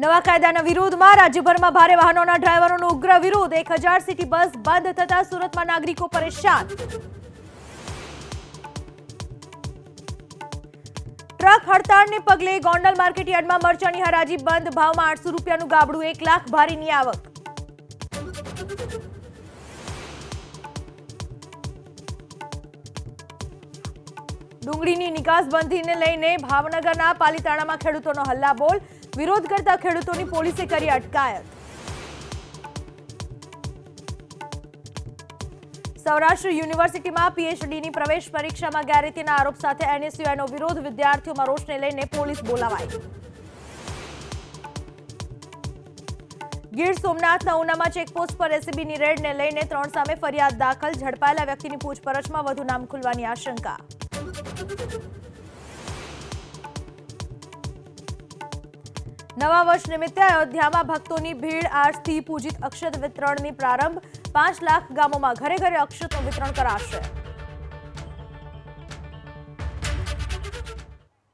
નવા કાયદાના વિરોધમાં રાજ્યભરમાં ભારે વાહનોના ડ્રાઈવરોનો ઉગ્ર વિરોધ. એક હજાર સિટી બસ બંધ થતા સુરતમાં નાગરિકો પરેશાન. ટ્રક હડતાળને પગલે ગોંડલ માર્કેટયાર્ડમાં મરચાની હરાજી બંધ. ભાવમાં આઠસો રૂપિયાનું ગાબડું, એક લાખ ભારીની આવક. ડુંગળીની નિકાસબંધીને લઈને ભાવનગરના પાલીતાણામાં ખેડૂતોનો હલ્લાબોલ. વિરોધ કરતા ખેડૂતોની પોલીસે કરી અટકાયત. સૌરાષ્ટ્ર યુનિવર્સિટીમાં પીએચડીની પ્રવેશ પરીક્ષામાં ગેરરીતિના આરોપ સાથે એનએસયુઆઈનો વિરોધ. વિદ્યાર્થીઓમાં રોષને લઈને પોલીસ બોલાવાઈ. ગીર સોમનાથના ઉનામાં ચેકપોસ્ટ પર એસીબીની રેડને લઈને ત્રણ સામે ફરિયાદ દાખલ. ઝડપાયેલા વ્યક્તિની પૂછપરછમાં વધુ નામ ખુલવાની આશંકા. નવા વર્ષ નિમિત્તે અયોધ્યામાં ભક્તોની ભીડ આજથી પૂજિત અક્ષત વિતરણની પ્રારંભ. પાંચ લાખ ગામોમાં ઘરે ઘરે અક્ષતનું વિતરણ કરાશે.